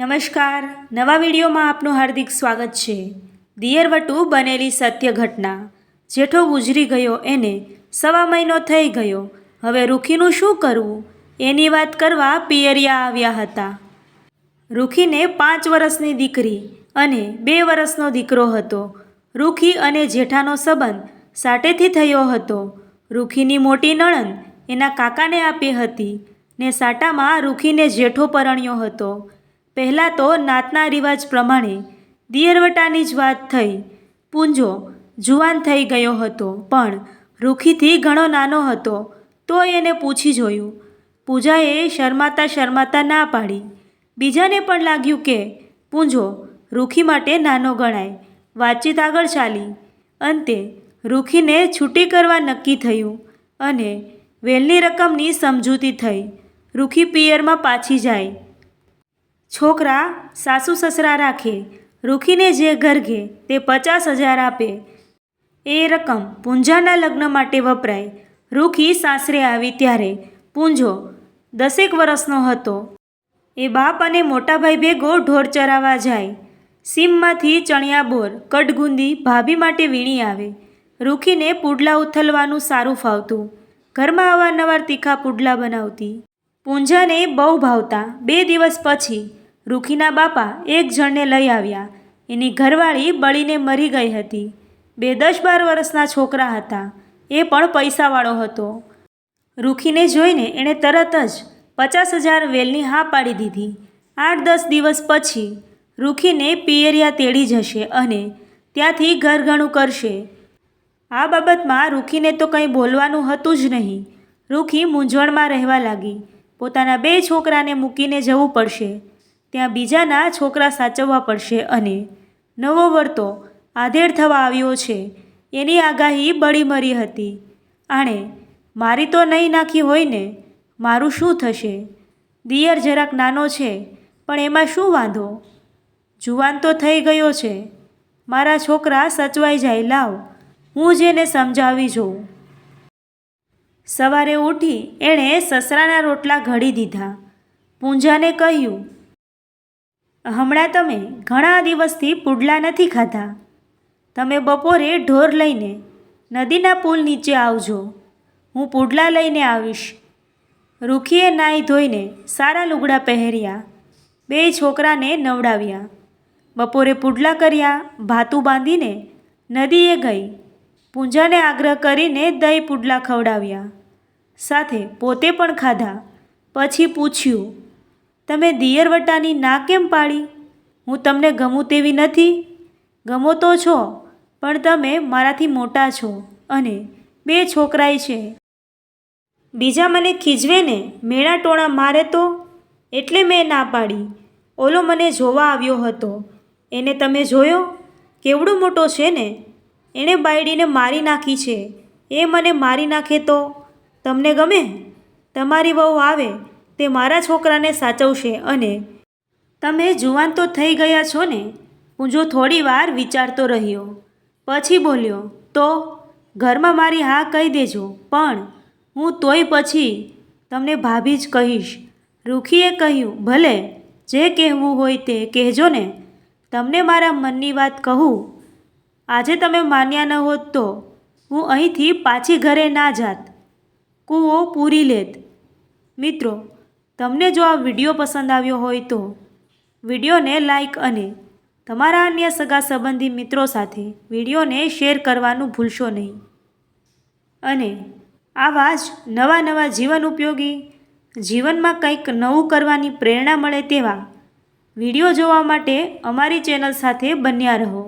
નમસ્કાર. નવા વિડીયોમાં આપનું હાર્દિક સ્વાગત છે. દિયરવટુ બનેલી સત્ય ઘટના. જેઠો ગુજરી ગયો એને સવા મહિનો થઈ ગયો. હવે રૂખીનું શું કરવું? એની વાત કરવા પિયરિયા આવ્યા હતા. રૂખીને પાંચ વર્ષની દીકરી અને બે વર્ષનો દીકરો હતો. રૂખી અને જેઠાનો સંબંધ સાટેથી થયો હતો. રૂખીની મોટી નણંદ એના કાકાને આપી હતી ને સાટામાં રૂખીને જેઠો પરણ્યો હતો. પહેલાં તો નાતના રિવાજ પ્રમાણે દિયરવટાની જ વાત થઈ. પૂંજો જુવાન થઈ ગયો હતો, પણ રૂખીથી ઘણો નાનો હતો તો એને પૂછી જોયું. પૂજાએ શરમાતા શરમાતા ના પાડી. બીજાને પણ લાગ્યું કે, પૂંજો, રૂખી માટે નાનો ગણાય. વાતચીત આગળ ચાલી. અંતે રૂખીને છૂટી કરવા નક્કી થયું અને વેલની રકમની સમજૂતી થઈ. રૂખી પિયરમાં પાછી જાય. છોકરા સાસુ સસરા રાખે, રૂખીને જે ઘરઘે તે પચાસ હજાર આપે. એ રકમ પૂંજાના લગ્ન માટે વપરાય. રૂખી સાસરે આવી ત્યારે પૂંજો દસેક વર્ષનો હતો. એ બાપ અને મોટાભાઈ ભેગો ઢોર ચરાવવા જાય. સીમમાંથી ચણિયા બોર ભાભી માટે વીણી આવે. રૂખીને પુડલા ઉથલવાનું સારું ફાવતું. ઘરમાં અવારનવાર તીખા પુડલા બનાવતી. પૂંજાને બહુ ભાવતા. બે દિવસ પછી રૂખીના બાપા એક જણને લઈ આવ્યા. એની ઘરવાળી બળીને મરી ગઈ હતી. બે દસ બાર વર્ષના છોકરા હતા. એ પણ પૈસાવાળો હતો. રૂખીને જોઈને એણે તરત જ પચાસ હજાર વેલની હા પાડી દીધી. આઠ દસ દિવસ પછી રૂખીને પિયરિયા તેડી જશે અને ત્યાંથી ઘરઘણું કરશે. આ બાબતમાં રૂખીને તો કંઈ બોલવાનું હતું જ નહીં. રૂખી મૂંઝવણમાં રહેવા લાગી. પોતાના બે છોકરાને મૂકીને જવું પડશે. ત્યાં બીજાના છોકરા સાચવવા પડશે અને નવો વર્તો આધેડ થવા આવ્યો છે. એની આગાહી બળી મરી હતી. આણે, મારી તો નહીં નાખી હોય ને, મારું શું થશે? દિયર જરાક નાનો છે, પણ એમાં શું વાંધો? જુવાન તો થઈ ગયો છે. મારા છોકરા સચવાઈ જાય, લાવ, હું જેને સમજાવી જોઉં. સવારે ઉઠી એણે સસરાના રોટલા ઘડી દીધા. પૂંજાને કહ્યું હમણાં તમે ઘણા દિવસથી પુડલા નથી ખાધા. તમે બપોરે ઢોર લઈને નદીના પુલ નીચે આવજો. હું પુડલા લઈને આવીશ. રૂખીએ નાહી ધોઈને સારા લુગડા પહેર્યા. બે છોકરાને નવડાવ્યા. બપોરે પુડલા કર્યા, ભાતું બાંધીને નદીએ ગઈ. પૂંજાને આગ્રહ કરીને દહીં પુડલા ખવડાવ્યા. સાથે પોતે પણ ખાધા. પછી પૂછ્યું તમે દિયરવટાની ના કેમ પાડી હું તમને ગમું તેવી નથી. ગમો તો છો, પણ તમે મારાથી મોટા છો અને બે છોકરાય છે. બીજા મને ખીજવે ને મેળા ટોણા મારે તો? એટલે મેં ના પાડી. ઓલો મને જોવા આવ્યો હતો. એને તમે જોયો? કેવડો મોટો છે ને? એણે બાયડીને મારી નાખી છે. એ મને મારી નાખે તો? તમને ગમે? તમારી વહુ આવે તે મારા છોકરાને સાચવશે અને તમે જુવાન તો થઈ ગયા છો ને? હું જો થોડી વાર વિચારતો રહ્યો. પછી બોલ્યો, તો ઘરમાં મારી હા કહી દેજો, પણ હું તોય પછી તમને ભાભી જ કહીશ. રૂખીએ કહ્યું, ભલે, જે કહેવું હોય તે કહેજો ને. તમને મારા મનની વાત કહું. આજે તમે માન્યા ન હોત તો હું અહીંથી પાછી ઘરે ના જાત. કૂવો પૂરી લેત. મિત્રો તમને જો આ વીડિયો પસંદ આવ્યો હોય તો વિડીયોને લાઈક અને તમારા અન્ય સગા સંબંધી મિત્રો સાથે વિડીયોને શેર કરવાનું ભૂલશો નહીં. અને આવા જ નવા નવા જીવન ઉપયોગી, જીવનમાં કંઈક નવું કરવાની પ્રેરણા મળે તેવા વીડિયો જોવા માટે અમારી ચેનલ સાથે બન્યા રહો.